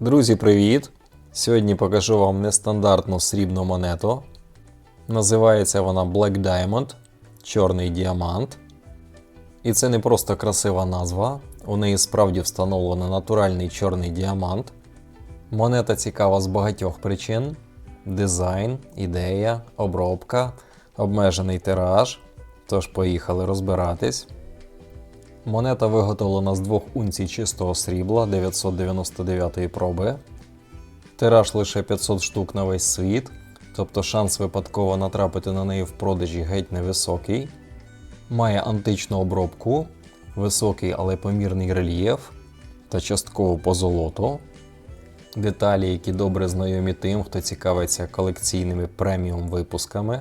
Друзі, привіт! Сьогодні покажу вам нестандартну срібну монету. Називається вона Black Diamond Чорний діамант. І це не просто красива назва, у неї справді встановлено натуральний чорний діамант. Монета цікава з багатьох причин: дизайн, ідея, обробка, обмежений тираж. Тож поїхали розбиратись. Монета виготовлена з двох унцій чистого срібла 999 проби. Тираж лише 500 штук на весь світ, тобто шанс випадково натрапити на неї в продажі геть невисокий. Має античну обробку, високий, але помірний рельєф та частково позолоту. Деталі, які добре знайомі тим, хто цікавиться колекційними преміум випусками.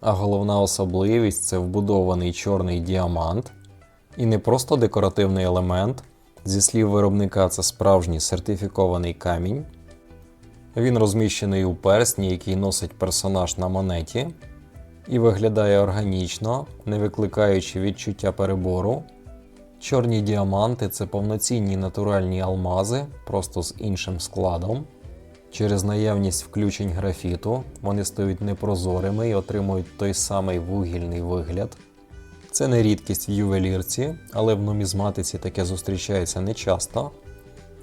А головна особливість це вбудований чорний діамант. І не просто декоративний елемент, зі слів виробника, це справжній сертифікований камінь. Він розміщений у персні, який носить персонаж на монеті, і виглядає органічно, не викликаючи відчуття перебору. Чорні діаманти це повноцінні натуральні алмази, просто з іншим складом. Через наявність включень графіту вони стають непрозорими і отримують той самий вугільний вигляд. Це не рідкість в ювелірці, але в нумізматиці таке зустрічається нечасто.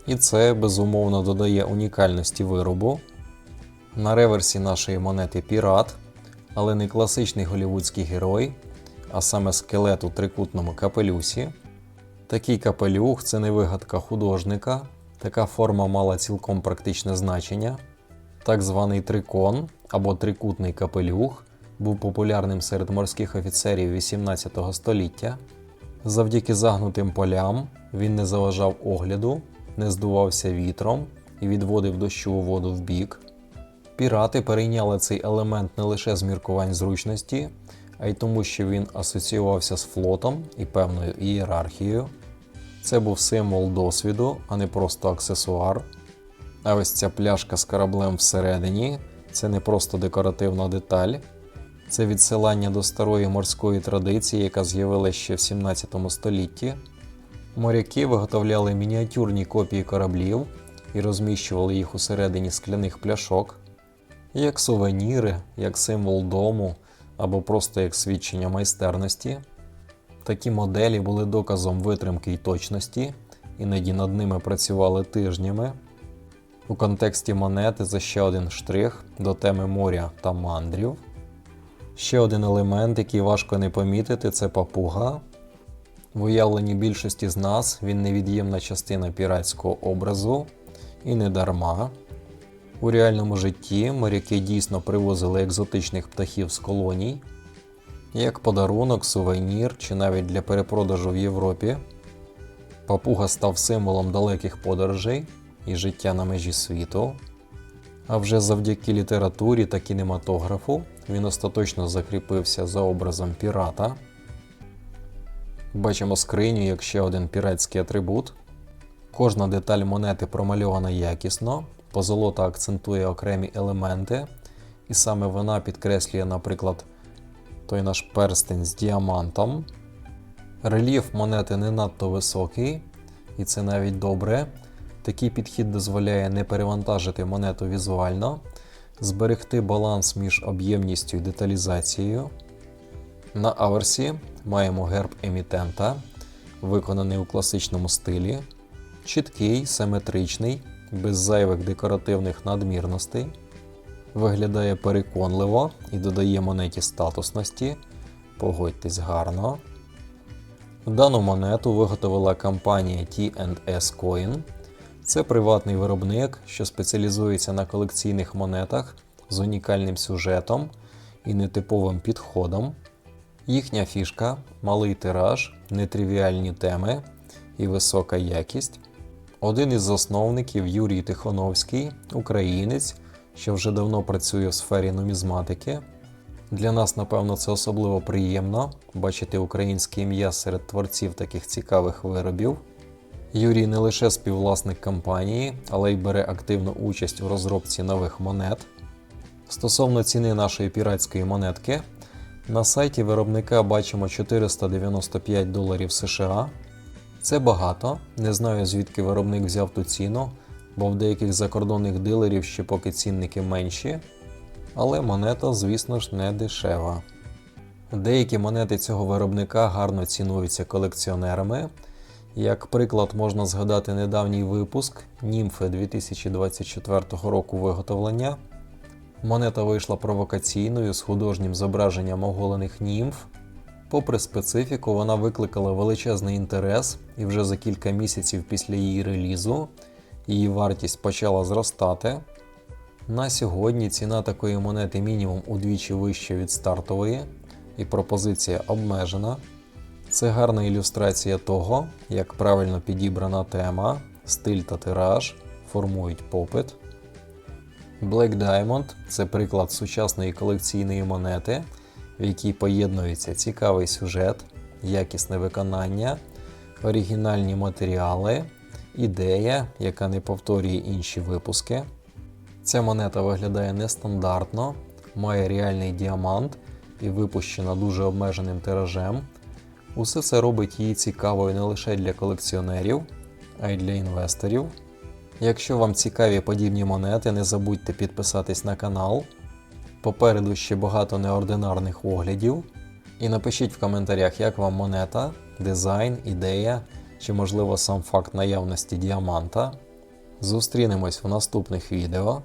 І це безумовно додає унікальності виробу. На реверсі нашої монети пірат, але не класичний голівудський герой, а саме скелет у трикутному капелюсі. Такий капелюх це не вигадка художника, така форма мала цілком практичне значення. Так званий трикон або трикутний капелюх був популярним серед морських офіцерів 18 століття. Завдяки загнутим полям він не заважав огляду, не здувався вітром і відводив дощову воду в бік. Пірати перейняли цей елемент не лише з міркувань зручності, а й тому, що він асоціювався з флотом і певною ієрархією. Це був символ досвіду, а не просто аксесуар. А ось ця пляшка з кораблем всередині це не просто декоративна деталь, це відсилання до старої морської традиції, яка з'явилася ще в 17 столітті. Моряки виготовляли мініатюрні копії кораблів і розміщували їх усередині скляних пляшок, як сувеніри, як символ дому або просто як свідчення майстерності. Такі моделі були доказом витримки й точності, іноді над ними працювали тижнями. У контексті монети за ще один штрих до теми моря та мандрів. Ще один елемент, який важко не помітити, це папуга. В уявленні більшості з нас він невід'ємна частина піратського образу і не дарма. У реальному житті моряки дійсно привозили екзотичних птахів з колоній, як подарунок, сувенір чи навіть для перепродажу в Європі. Папуга став символом далеких подорожей і життя на межі світу. А вже завдяки літературі та кінематографу він остаточно закріпився за образом пірата. Бачимо скриню як ще один піратський атрибут. Кожна деталь монети промальована якісно, позолота акцентує окремі елементи, і саме вона підкреслює, наприклад, той наш перстень з діамантом. Рельєф монети не надто високий, і це навіть добре. Такий підхід дозволяє не перевантажити монету візуально, зберегти баланс між об'ємністю і деталізацією. На аверсі маємо герб емітента, виконаний у класичному стилі, чіткий, симетричний, без зайвих декоративних надмірностей. Виглядає переконливо і додає монеті статусності. Погодьтесь гарно. Дану монету виготовила компанія T&S Coin. Це приватний виробник, що спеціалізується на колекційних монетах з унікальним сюжетом і нетиповим підходом. Їхня фішка малий тираж, нетривіальні теми і висока якість. Один із засновників Юрій Тихоновський, українець, що вже давно працює в сфері нумізматики. Для нас, напевно, це особливо приємно бачити українське ім'я серед творців таких цікавих виробів. Юрій не лише співвласник компанії, але й бере активну участь у розробці нових монет. Стосовно ціни нашої піратської монетки, на сайті виробника бачимо 495 доларів США. Це багато, не знаю звідки виробник взяв ту ціну, бо в деяких закордонних дилерів ще поки цінники менші, але монета, звісно ж, не дешева. Деякі монети цього виробника гарно цінуються колекціонерами. Як приклад, можна згадати недавній випуск Німфи 2024 року виготовлення. Монета вийшла провокаційною з художнім зображенням оголених німф. Попри специфіку, вона викликала величезний інтерес, і вже за кілька місяців після її релізу її вартість почала зростати. На сьогодні ціна такої монети мінімум удвічі вища від стартової, і пропозиція обмежена. Це гарна ілюстрація того, як правильно підібрана тема, стиль та тираж формують попит. Black Diamond це приклад сучасної колекційної монети, в якій поєднується цікавий сюжет, якісне виконання, оригінальні матеріали, ідея, яка не повторює інші випуски. Ця монета виглядає нестандартно, має реальний діамант і випущена дуже обмеженим тиражем. Усе це робить її цікавою не лише для колекціонерів, а й для інвесторів. Якщо вам цікаві подібні монети, не забудьте підписатись на канал. Попереду ще багато неординарних оглядів. І напишіть в коментарях, як вам монета, дизайн, ідея чи, можливо, сам факт наявності діаманта. Зустрінемось в наступних відео.